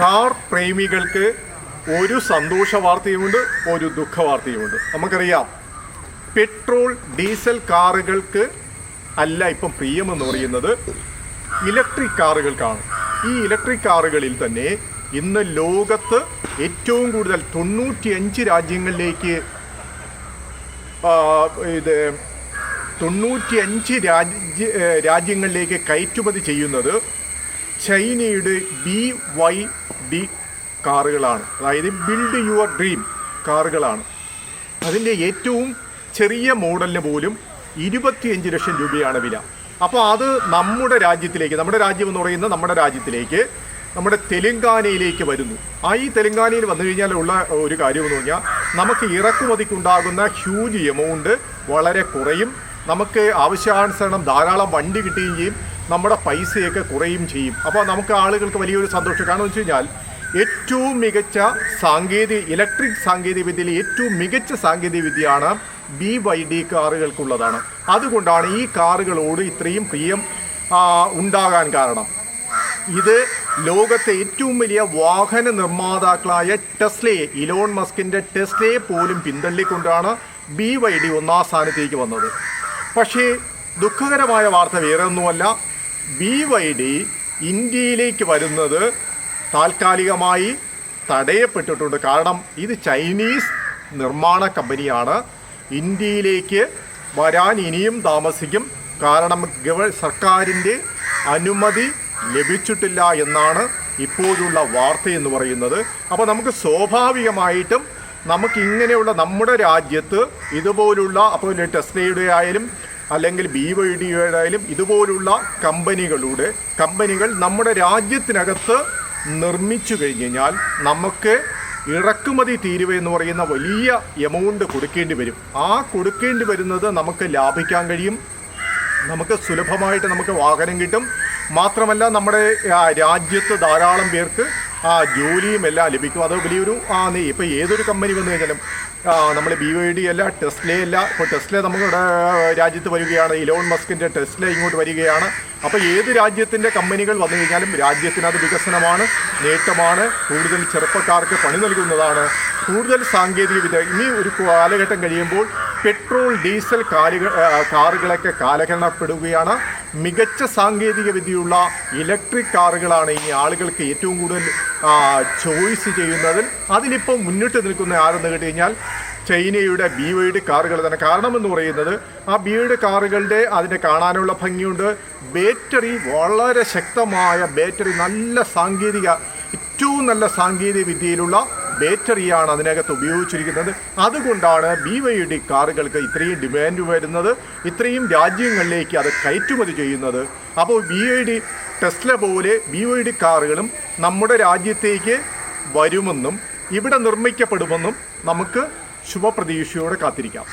Car പ്രേമികൾക്ക് ഒരു സന്തോഷ വാർത്തയുമുണ്ട് ഒരു ദുഃഖ വാർത്തയുമുണ്ട് നമുക്കറിയാം പെട്രോൾ ഡീസൽ കാറുകൾക്ക് അല്ല ഇപ്പം പ്രിയമെന്ന് പറയുന്നത് ഇലക്ട്രിക് കാറുകൾക്കാണ്. ഈ ഇലക്ട്രിക് കാറുകളിൽ തന്നെ ഇന്ന് ലോകത്ത് ഏറ്റവും കൂടുതൽ തൊണ്ണൂറ്റിയഞ്ച് രാജ്യങ്ങളിലേക്ക് ഇത് തൊണ്ണൂറ്റിയഞ്ച് രാജ്യ രാജ്യങ്ങളിലേക്ക് കയറ്റുമതി ചെയ്യുന്നത് ചൈനയുടെ ബി വൈ ഡി കാറുകളാണ്. അതായത് ബിൽഡ് യുവർ ഡ്രീം കാറുകളാണ്. അതിന്റെ ഏറ്റവും ചെറിയ മോഡലിന് പോലും ഇരുപത്തിയഞ്ച് ലക്ഷം രൂപയാണ് വില. അപ്പോൾ അത് നമ്മുടെ രാജ്യത്തിലേക്ക് നമ്മുടെ രാജ്യം എന്ന് പറയുന്ന നമ്മുടെ രാജ്യത്തിലേക്ക് നമ്മുടെ തെലങ്കാനയിലേക്ക് വരുന്നു. ആ ഈ തെലുങ്കാനയിൽ വന്നു കഴിഞ്ഞാൽ ഉള്ള ഒരു കാര്യമെന്ന് പറഞ്ഞാൽ നമുക്ക് ഇറക്കുമതിക്കുണ്ടാകുന്ന ഹ്യൂജ് എമൗണ്ട് വളരെ കുറയും. നമുക്ക് ആവശ്യാനുസരണം ധാരാളം വണ്ടി കിട്ടുകയും ചെയ്യും. നമ്മുടെ പൈസയൊക്കെ കുറയും ചെയ്യും. അപ്പോൾ നമുക്ക് ആളുകൾക്ക് വലിയൊരു സന്തോഷം. കാരണം വെച്ച് കഴിഞ്ഞാൽ ഏറ്റവും മികച്ച സാങ്കേതിക ഇലക്ട്രിക് സാങ്കേതിക വിദ്യയിലെ ഏറ്റവും മികച്ച സാങ്കേതിക വിദ്യയാണ് ബി വൈ ഡി കാറുകൾക്കുള്ളതാണ്. അതുകൊണ്ടാണ് ഈ കാറുകളോട് ഇത്രയും പ്രിയം ഉണ്ടാകാൻ കാരണം. ഇത് ലോകത്തെ ഏറ്റവും വലിയ വാഹന നിർമ്മാതാക്കളായ ടെസ്ലയെ ഇലോൺ മസ്കിന്റെ ടെസ്ലയെ പോലും പിന്തള്ളിക്കൊണ്ടാണ് ബി വൈ ഡി ഒന്നാം സ്ഥാനത്തേക്ക് വന്നത്. പക്ഷേ ദുഃഖകരമായ വാർത്ത വേറെ ഒന്നുമല്ല ബി വൈ ഡി ഇന്ത്യയിലേക്ക് വരുന്നത് താൽക്കാലികമായി തടയപ്പെട്ടിട്ടുണ്ട്. കാരണം ഇത് ചൈനീസ് നിർമ്മാണ കമ്പനിയാണ്. ഇന്ത്യയിലേക്ക് വരാൻ ഇനിയും താമസിക്കും. കാരണം ഗവ സർക്കാരിന്റെ അനുമതി ലഭിച്ചിട്ടില്ല എന്നാണ് ഇപ്പോഴുള്ള വാർത്ത എന്ന് പറയുന്നത്. അപ്പോൾ നമുക്ക് സ്വാഭാവികമായിട്ടും നമുക്ക് ഇങ്ങനെയുള്ള നമ്മുടെ രാജ്യത്ത് ഇതുപോലുള്ള അപ്പോൾ ടെസ്ലയുടെ ആയാലും അല്ലെങ്കിൽ ബി വൈ ഡി ആയാലും ഇതുപോലുള്ള കമ്പനികളുടെ കമ്പനികൾ നമ്മുടെ രാജ്യത്തിനകത്ത് നിർമ്മിച്ചു കഴിഞ്ഞ് കഴിഞ്ഞാൽ നമുക്ക് ഇറക്കുമതി തീരുവ എന്ന് പറയുന്ന വലിയ എമൗണ്ട് കൊടുക്കേണ്ടി വരും. ആ കൊടുക്കേണ്ടി വരുന്നത് നമുക്ക് ലാഭിക്കാൻ കഴിയും. നമുക്ക് സുലഭമായിട്ട് നമുക്ക് വാഹനം കിട്ടും. മാത്രമല്ല നമ്മുടെ രാജ്യത്ത് ധാരാളം പേർക്ക് ആ ജോലിയും എല്ലാം ലഭിക്കും. അത് വലിയൊരു ആ നീ ഇപ്പോൾ ഏതൊരു കമ്പനി വന്നു കഴിഞ്ഞാലും നമ്മൾ ബി വൈ ഡി അല്ല ടെസ്റ്റിലേ അല്ല. ഇപ്പോൾ ടെസ്റ്റിലെ നമ്മുടെ രാജ്യത്ത് വരികയാണ്. ഇലോൺ മസ്കിന്റെ ടെസ്റ്റിലെ ഇങ്ങോട്ട് വരികയാണ്. അപ്പോൾ ഏത് രാജ്യത്തിന്റെ കമ്പനികൾ വന്നു കഴിഞ്ഞാലും രാജ്യത്തിന് അത് വികസനമാണ് നേട്ടമാണ്. കൂടുതൽ ചെറുപ്പക്കാർക്ക് പണി നൽകുന്നതാണ്. കൂടുതൽ സാങ്കേതിക വിദ്യ ഇനി ഒരു കാലഘട്ടം കഴിയുമ്പോൾ പെട്രോൾ ഡീസൽ കാലുകൾ കാറുകളൊക്കെ കാലഹരണപ്പെടുകയാണ്. മികച്ച സാങ്കേതിക വിദ്യയുള്ള ഇലക്ട്രിക് കാറുകളാണ് ഇനി ആളുകൾക്ക് ഏറ്റവും കൂടുതൽ ചോയ്സ് ചെയ്യുന്നതിൽ അതിലിപ്പോൾ മുന്നിട്ട് നിൽക്കുന്ന ആരെന്ന് കഴിഞ്ഞാൽ ചൈനയുടെ ബി വൈഡ് കാറുകൾ തന്നെ. കാരണമെന്ന് പറയുന്നത് ആ ബി വൈഡ് കാറുകളുടെ അതിനെ കാണാനുള്ള ഭംഗിയുണ്ട്. ബാറ്ററി വളരെ ശക്തമായ ബാറ്ററി നല്ല സാങ്കേതിക ഏറ്റവും നല്ല സാങ്കേതിക വിദ്യയിലുള്ള ബാറ്ററിയാണ് അതിനകത്ത് ഉപയോഗിച്ചിരിക്കുന്നത്. അതുകൊണ്ടാണ് ബി വൈ ഡി കാറുകൾക്ക് ഇത്രയും ഡിമാൻഡ് വരുന്നത്. ഇത്രയും രാജ്യങ്ങളിലേക്ക് അത് കയറ്റുമതി ചെയ്യുന്നത്. അപ്പോൾ ബി ഐ ഡി ടെസ്ല പോലെ ബി വൈ ഡി കാറുകളും നമ്മുടെ രാജ്യത്തേക്ക് വരുമെന്നും ഇവിടെ നിർമ്മിക്കപ്പെടുമെന്നും നമുക്ക് ശുഭപ്രതീക്ഷയോടെ കാത്തിരിക്കാം.